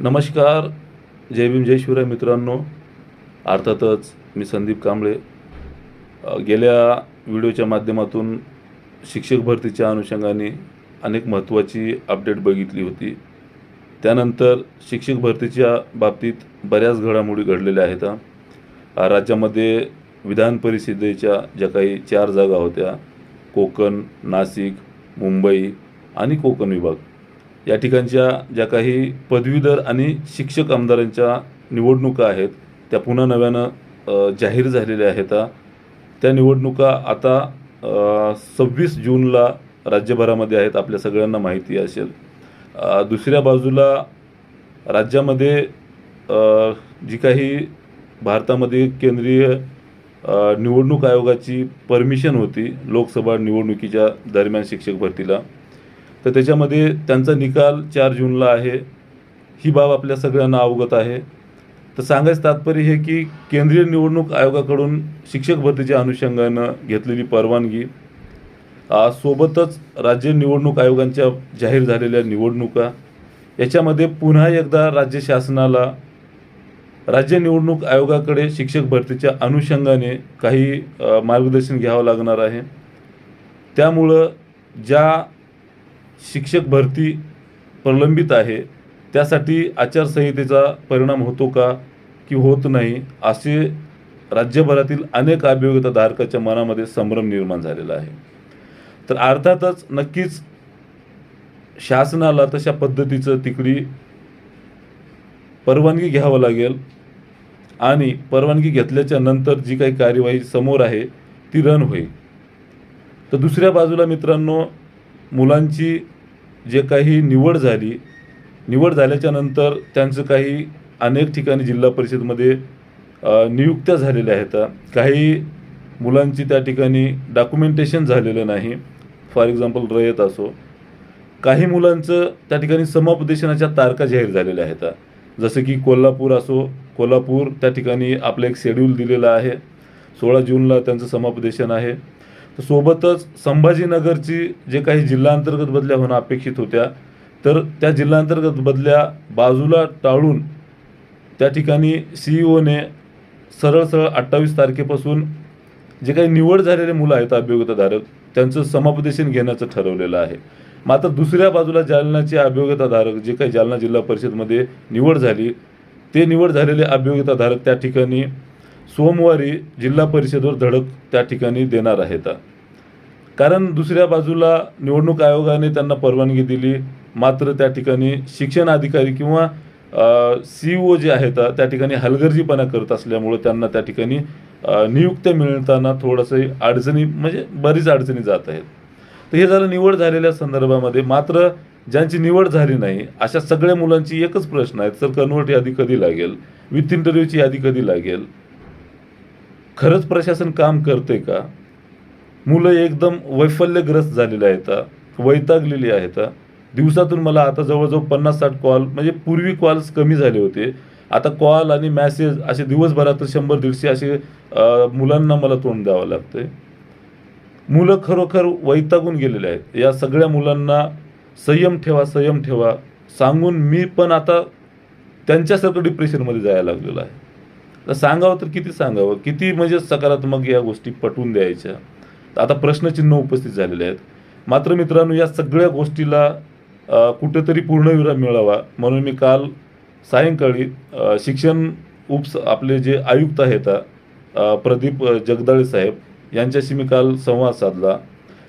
नमस्कार. जय भीम जय शिवराय मित्रांनो. अर्थातच मी संदीप कांबळे. गेल्या व्हिडिओच्या माध्यमातून शिक्षक भरतीच्या अनुषंगाने अनेक महत्त्वाची अपडेट बघितली होती. त्यानंतर शिक्षक भरतीच्या बाबतीत बऱ्याच घडामोडी घडलेल्या आहेत राज्यामध्ये विधान परिषदेच्या ज्या काही चार जागा होत्या कोकण नाशिक मुंबई आणि कोकण विभाग. या ठिकाणच्या ज्या काही पदवीधर आणि शिक्षक आमदारांच्या निवडणुका आहेत त्या पुन्हा नव्यानं जाहीर झालेल्या आहेत. त्या निवडणुका आता सव्वीस जूनला राज्यभरामध्ये आहेत आपल्या सगळ्यांना माहिती असेल. दुसऱ्या बाजूला राज्यामध्ये जी काही भारतामध्ये केंद्रीय निवडणूक आयोगाची परमिशन होती लोकसभा निवडणुकीच्या दरम्यान शिक्षक भरतीला. तर त्याच्यामध्ये त्यांचा निकाल चार जूनला आहे. ही बाब आपल्या सगळ्यांना अवगत आहे. तर सांगायचं तात्पर्य हे की केंद्रीय निवडणूक आयोगाकडून शिक्षक भरतीच्या अनुषंगानं घेतलेली परवानगी सोबतच राज्य निवडणूक आयोगांच्या जाहीर झालेल्या निवडणुका याच्यामध्ये पुन्हा एकदा राज्य शासनाला राज्य निवडणूक आयोगाकडे शिक्षक भरतीच्या अनुषंगाने काही मार्गदर्शन घ्यावं लागणार आहे. त्यामुळं ज्या शिक्षक भरती प्रलंबित आहे त्यासाठी आचारसंहितेचा परिणाम होतो का की होत नाही असे राज्यभरातील अनेक अभियोगिताधारकाच्या मनामध्ये संभ्रम निर्माण झालेला आहे. तर अर्थातच नक्कीच शासनाला तशा पद्धतीचं तिकडी परवानगी घ्यावं लागेल आणि परवानगी घेतल्याच्या नंतर जी काही कार्यवाही समोर आहे ती रन होईल. तर दुसऱ्या बाजूला मित्रांनो मुलांची जे काही निवड झाली निवड झाल्याच्यानंतर त्यांचं काही अनेक ठिकाणी जिल्हा परिषदमध्ये नियुक्त्या झालेल्या आहेत. काही मुलांची त्या ठिकाणी डॉक्युमेंटेशन झालेलं नाही. फॉर एक्झाम्पल रयत असो. काही मुलांचं त्या ठिकाणी समुपदेशनाच्या तारखा जाहीर झालेल्या आहेत. जसं की कोल्हापूर असो कोल्हापूर त्या ठिकाणी आपलं एक शेड्यूल दिलेलं आहे. सोळा जूनला त्यांचं समुपदेशन आहे. तर सोबतच संभाजीनगरची जे काही जिल्हांतर्गत बदल्या होणं अपेक्षित होत्या तर त्या जिल्हांतर्गत बदल्या बाजूला टाळून त्या ठिकाणी सी ओने सरळ सरळ अठ्ठावीस तारखेपासून जे काही निवड झालेले मुलं आहेत अभियोगताधारक त्यांचं समापदेशन घेण्याचं ठरवलेलं आहे. मात्र दुसऱ्या बाजूला जालनाचे अभियोगताधारक जे काही जालना जिल्हा परिषदमध्ये निवड झाली ते निवड झालेले अभियोगताधारक त्या ठिकाणी सोमवारी जिल्हा परिषदवर धडक त्या ठिकाणी देणार आहेत. कारण दुसऱ्या बाजूला निवडणूक आयोगाने त्यांना परवानगी दिली मात्र त्या ठिकाणी शिक्षण अधिकारी किंवा सी ओ जे आहेत त्या ठिकाणी हलगर्जीपणा करत असल्यामुळं त्यांना त्या ठिकाणी नियुक्त्या मिळताना थोडंसं अडचणी म्हणजे बरीच अडचणी जात आहेत. तर हे झालं निवड झालेल्या संदर्भामध्ये. मात्र ज्यांची निवड झाली नाही अशा सगळ्या मुलांची एकच प्रश्न आहे. सर कन्वर्ट यादी कधी लागेल? विथ इंटरव्ह्यूची यादी कधी लागेल? खरंच प्रशासन काम करते का? मुलं एकदम वैफल्यग्रस्त झालेली आहेत वैतागलेली आहेत दिवसातून मला आता जवळजवळ पन्नास साठ कॉल म्हणजे पूर्वी कॉल्स कमी झाले होते. आता कॉल आणि मॅसेज असे दिवसभरात शंभर दीडशे असे मुलांना मला तोंड द्यावं लागतंय. मुलं खरोखर वैतागून गेलेले आहेत. या सगळ्या मुलांना संयम ठेवा संयम ठेवा. सांगून मी पण आता त्यांच्यासारखं डिप्रेशनमध्ये जायला लागलेलो आहे. तर सांगावं तर किती सांगावं? किती म्हणजे सकारात्मक या गोष्टी पटवून द्यायच्या? तर आता प्रश्नचिन्ह उपस्थित झालेले आहेत. मात्र मित्रांनो या सगळ्या गोष्टीला कुठेतरी पूर्णविराम मिळावा. म्हणून मी काल सायंकाळी शिक्षण उपस आपले जे आयुक्त आहेत प्रदीप जगदाळे साहेब यांच्याशी मी काल संवाद साधला.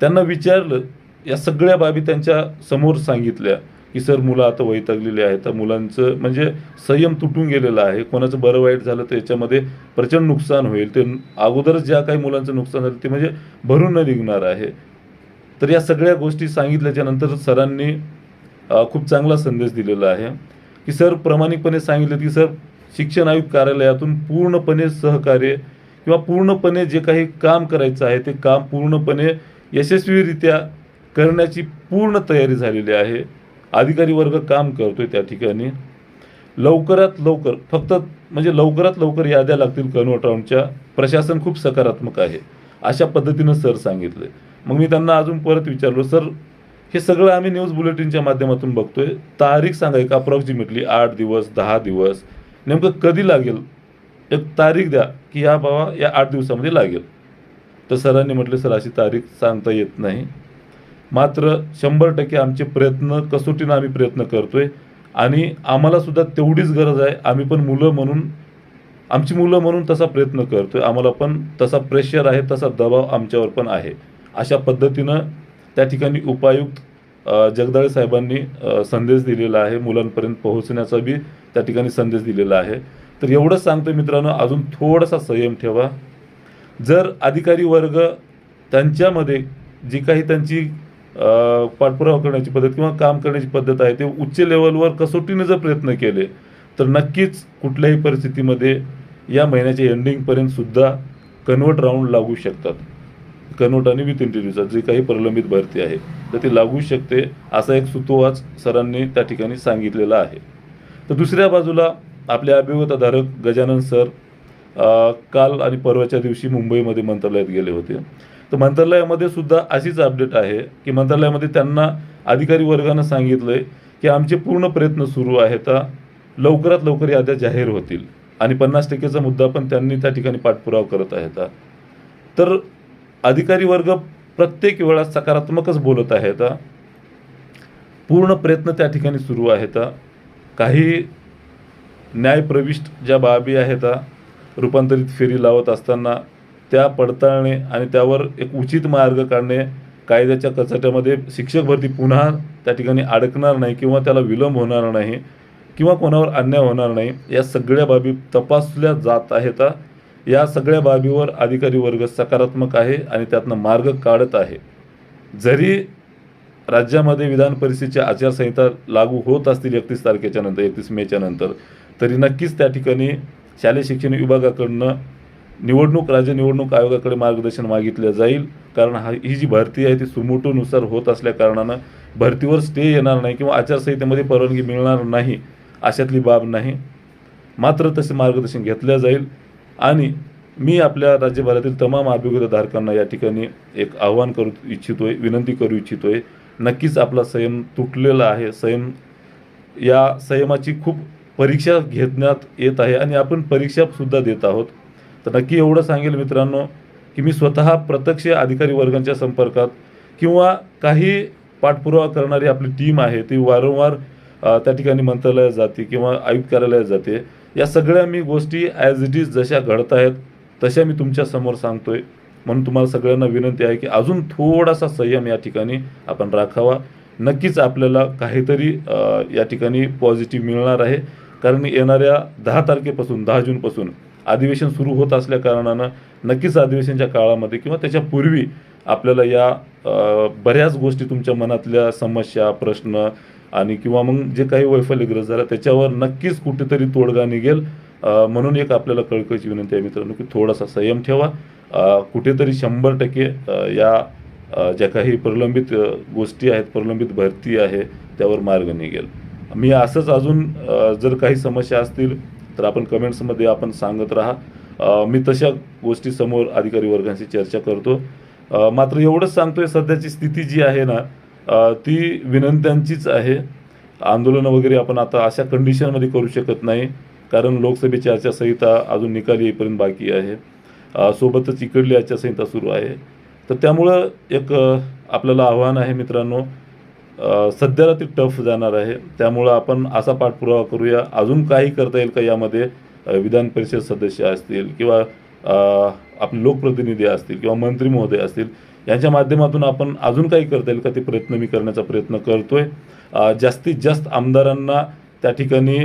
त्यांना विचारलं या सगळ्या बाबी त्यांच्यासमोर सांगितल्या. की सर मुलं आता वैतागलेली आहेत तर मुलांचं म्हणजे संयम तुटून गेलेला आहे. कोणाचं बरं वाईट झालं तर याच्यामध्ये प्रचंड नुकसान होईल. ते अगोदरच ज्या काही मुलांचं नुकसान झालं ते म्हणजे भरून न निघणार आहे. तर या सगळ्या गोष्टी सांगितल्याच्या नंतर सरांनी खूप चांगला संदेश दिलेला आहे. की सर प्रामाणिकपणे सांगितलं की सर शिक्षण आयुक्त कार्यालयातून पूर्णपणे सहकार्य किंवा पूर्णपणे जे काही काम करायचं आहे ते काम पूर्णपणे यशस्वीरित्या करण्याची पूर्ण तयारी झालेली आहे. अधिकारी वर्ग काम करतोय त्या ठिकाणी. लवकरात लवकर फक्त म्हणजे लवकरात लवकर याद्या लागतील कन्वर्ट राऊंडच्या प्रशासन खूप सकारात्मक आहे. अशा पद्धतीनं सर सांगितलं. मग मी त्यांना अजून परत विचारलो सर हे सगळं आम्ही न्यूज बुलेटिनच्या माध्यमातून बघतोय. तारीख सांगा एक अप्रॉक्सिमेटली आठ दिवस दहा दिवस. नेमकं कधी लागेल? एक तारीख द्या की या बाबा या आठ दिवसामध्ये लागेल. तर सरांनी म्हटले सर अशी तारीख सांगता येत नाही. मात्र शंभर टक्के आमचे प्रयत्न कसोटीनं आम्ही प्रयत्न करतोय. आणि आम्हाला सुद्धा तेवढीच गरज आहे. आम्ही पण मुलं म्हणून आमची मुलं म्हणून तसा प्रयत्न करतोय. आम्हाला पण तसा प्रेशर आहे तसा दबाव आमच्यावर पण आहे. अशा पद्धतीनं त्या ठिकाणी उपायुक्त जगदाळे साहेबांनी संदेश दिलेला आहे. मुलांपर्यंत पोहोचण्याचा बी त्या ठिकाणी संदेश दिलेला आहे. तर एवढंच सांगतो मित्रांनो अजून थोडासा संयम ठेवा. जर अधिकारी वर्ग त्यांच्यामध्ये जी काही त्यांची पाठपुरावा करण्याची पद्धत किंवा काम करण्याची पद्धत आहे ते उच्च लेवलवर कसोटीने जर प्रयत्न केले तर नक्कीच कुठल्याही परिस्थितीमध्ये या महिन्याच्या एंडिंगपर्यंत सुद्धा कन्वर्ट राऊंड लागू शकतात. कन्वर्ट आणि विथ इंटरव्ह्यूचा जे काही प्रलंबित भरती आहे तर ती लागू शकते असा एक सुतोवाच सरांनी त्या ठिकाणी सांगितलेला आहे. तर दुसऱ्या बाजूला आपले अभियोगताधारक गजानन सर काल आणि परवाच्या दिवशी मुंबईमध्ये मंत्रालयात गेले होते. तर मंत्रालयामध्ये सुद्धा अशीच अपडेट आहे की मंत्रालयामध्ये त्यांना अधिकारी वर्गानं सांगितलं आहे की आमचे पूर्ण प्रयत्न सुरू आहेत. लवकरात लवकर याद्या जाहीर होतील. आणि पन्नास टक्केचा मुद्दा पण त्यांनी त्या ठिकाणी पाठपुरावा करत आहेत. तर अधिकारी वर्ग प्रत्येक वेळा सकारात्मकच बोलत आहेत. पूर्ण प्रयत्न त्या ठिकाणी सुरू आहेत. काही न्यायप्रविष्ट ज्या बाबी आहेत रूपांतरित फेरी लावत असताना त्या पडताळणे आणि त्यावर एक उचित मार्ग काढणे कायद्याच्या कचाट्यामध्ये शिक्षक भरती पुन्हा त्या ठिकाणी अडकणार नाही किंवा त्याला विलंब होणार नाही किंवा कोणावर अन्याय होणार नाही या सगळ्या बाबी तपासल्या जात आहेत. या सगळ्या बाबीवर अधिकारी वर्ग सकारात्मक आहे आणि त्यातनं मार्ग काढत आहे. जरी राज्यामध्ये विधान परिषदेची आचारसंहिता लागू होत असतील एकतीस तारखेच्या नंतर एकतीस मेच्या नंतर तरी नक्कीच त्या ठिकाणी शालेय शिक्षण विभागाकडनं निवडणूक राज्य निवडणूक आयोगाकडे मार्गदर्शन मागितलं जाईल. कारण हा ही जी भरती आहे ती सुमोटोनुसार होत असल्या कारणानं भरतीवर स्टे येणार नाही किंवा आचारसंहितेमध्ये परवानगी मिळणार नाही अशातली बाब नाही. मात्र तसे मार्गदर्शन घेतलं जाईल. आणि मी आपल्या राज्यभरातील तमाम अभियोगताधारकांना या ठिकाणी एक आव्हान करू इच्छितोय विनंती करू इच्छितोय. नक्कीच आपला संयम तुटलेला आहे. संयम या संयमाची खूप परीक्षा घेण्यात येत आहे आणि आपण परीक्षासुद्धा देत आहोत. तर नक्की एवढं सांगेल मित्रांनो की मी स्वतः प्रत्यक्ष अधिकारी वर्गांच्या संपर्कात किंवा काही पाठपुरावा करणारी आपली टीम आहे ती वारंवार त्या ठिकाणी मंत्रालयात जाते किंवा आयुक्त कार्यालयात जाते. या सगळ्या मी गोष्टी ॲज इट इज जशा घडत आहेत तशा मी तुमच्यासमोर सांगतो सांगतोय. म्हणून तुम्हाला सगळ्यांना विनंती आहे की अजून थोडासा संयम या ठिकाणी आपण राखावा. नक्कीच आपल्याला काहीतरी या ठिकाणी पॉझिटिव्ह मिळणार आहे. कारण येणाऱ्या दहा तारखेपासून दहा जूनपासून अधिवेशन सुरू होत असल्या कारणानं नक्कीच अधिवेशनच्या काळामध्ये किंवा त्याच्या पूर्वी आपल्याला या बऱ्याच गोष्टी तुमच्या मनातल्या समस्या प्रश्न आणि किंवा मग जे काही वैफल्यग्रस्त झालं त्याच्यावर नक्कीच कुठेतरी तोडगा निघेल. म्हणून एक आपल्याला कळकळीची विनंती आहे मित्रांनो की थोडासा संयम ठेवा. कुठेतरी शंभर टक्के या ज्या काही प्रलंबित गोष्टी आहेत प्रलंबित भरती आहे त्यावर मार्ग निघेल. मी असंच अजून जर काही समस्या असतील तर आपण कमेंट्समध्ये आपण सांगत राहा. मी तशा गोष्टी समोर अधिकारी वर्गांशी चर्चा करतो. मात्र एवढंच सांगतोय सध्याची स्थिती जी आहे ना ती विनंत्यांचीच आहे. आंदोलनं वगैरे आपण आता अशा कंडिशनमध्ये करू शकत नाही कारण लोकसभेची आचारसंहिता अजून निकाल येईपर्यंत बाकी आहे. सोबतच इकडली आचारसंहिता सुरू आहे. तर त्यामुळं एक आपल्याला आव्हान आहे मित्रांनो सध्याला ती टफ जाणार आहे. त्यामुळं आपण असा पाठपुरावा करूया. अजून काही करता येईल का यामध्ये? विधान परिषद सदस्य असतील किंवा आपले लोकप्रतिनिधी असतील किंवा मंत्री महोदय असतील यांच्या माध्यमातून आपण अजून काही करता येईल का? ते प्रयत्न मी करण्याचा प्रयत्न करतोय. आहे जास्तीत जास्त आमदारांना त्या ठिकाणी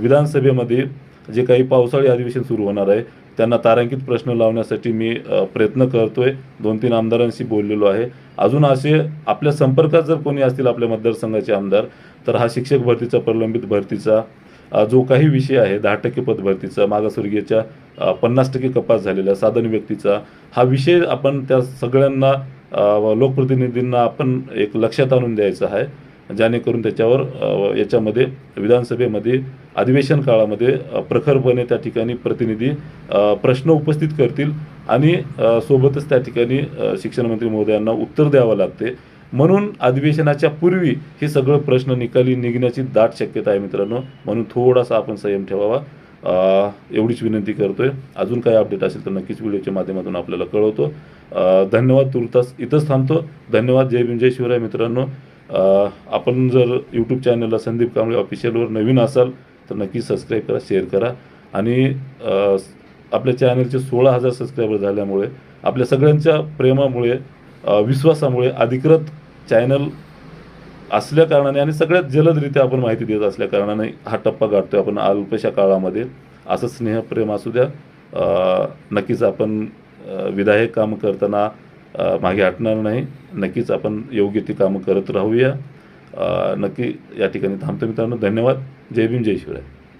विधानसभेमध्ये जे काही पावसाळी अधिवेशन सुरू होणार आहे त्यांना तारांकित प्रश्न लावण्यासाठी मी प्रयत्न प्रयत्न करतोय. दोन तीन आमदारांशी बोललेलो आहे. अजून असे आपल्या संपर्कात जर कोणी असतील आपल्या मतदारसंघाचे आमदार तर हा शिक्षक भरतीचा प्रलंबित भरतीचा जो काही विषय आहे दहा टक्के पद भरतीचा मागासवर्गीयच्या पन्नास टक्के कपात झालेल्या साधन व्यक्तीचा हा विषय आपण त्या सगळ्यांना लोकप्रतिनिधींना आपण एक लक्षात आणून द्यायचा आहे. जेणेकरून त्याच्यावर याच्यामध्ये विधानसभेमध्ये अधिवेशन काळामध्ये प्रखरपणे त्या ठिकाणी प्रतिनिधी प्रश्न उपस्थित करतील आणि सोबतच त्या ठिकाणी शिक्षणमंत्री महोदयांना उत्तर द्यावं लागते. म्हणून अधिवेशनाच्या पूर्वी हे सगळं प्रश्न निकाली निघण्याची दाट शक्यता आहे मित्रांनो. म्हणून थोडासा आपण संयम ठेवावा. एवढीच विनंती करतोय. अजून काही अपडेट असेल तर नक्कीच व्हिडिओच्या माध्यमातून आपल्याला कळवतो. धन्यवाद तुर्तास. इथंच थांबतो. धन्यवाद. जय भीम जय शिवराय मित्रांनो. आपण जर यूट्यूब चॅनलला संदीप कांबळे ऑफिशियलवर नवीन असाल तर नक्की सबस्क्राईब करा शेअर करा. आणि आपल्या चॅनलचे सोळा हजार सबस्क्रायबर झाल्यामुळे आपल्या सगळ्यांच्या प्रेमामुळे विश्वासामुळे अधिकृत चॅनल असल्या कारणाने आणि सगळ्यात जलदरित्या आपण माहिती देत असल्या कारणाने हा टप्पा गाठतोय आपण अल्पशा काळामध्ये. असं स्नेहप्रेम असू द्या. नक्कीच आपण विधायक काम करताना मागे हटणार नाही. नक्कीच आपण योग्य ती कामं करत राहूया. नक्की या ठिकाणी थांबतो मित्रांनो. धन्यवाद. जय भीम जय शिवराय.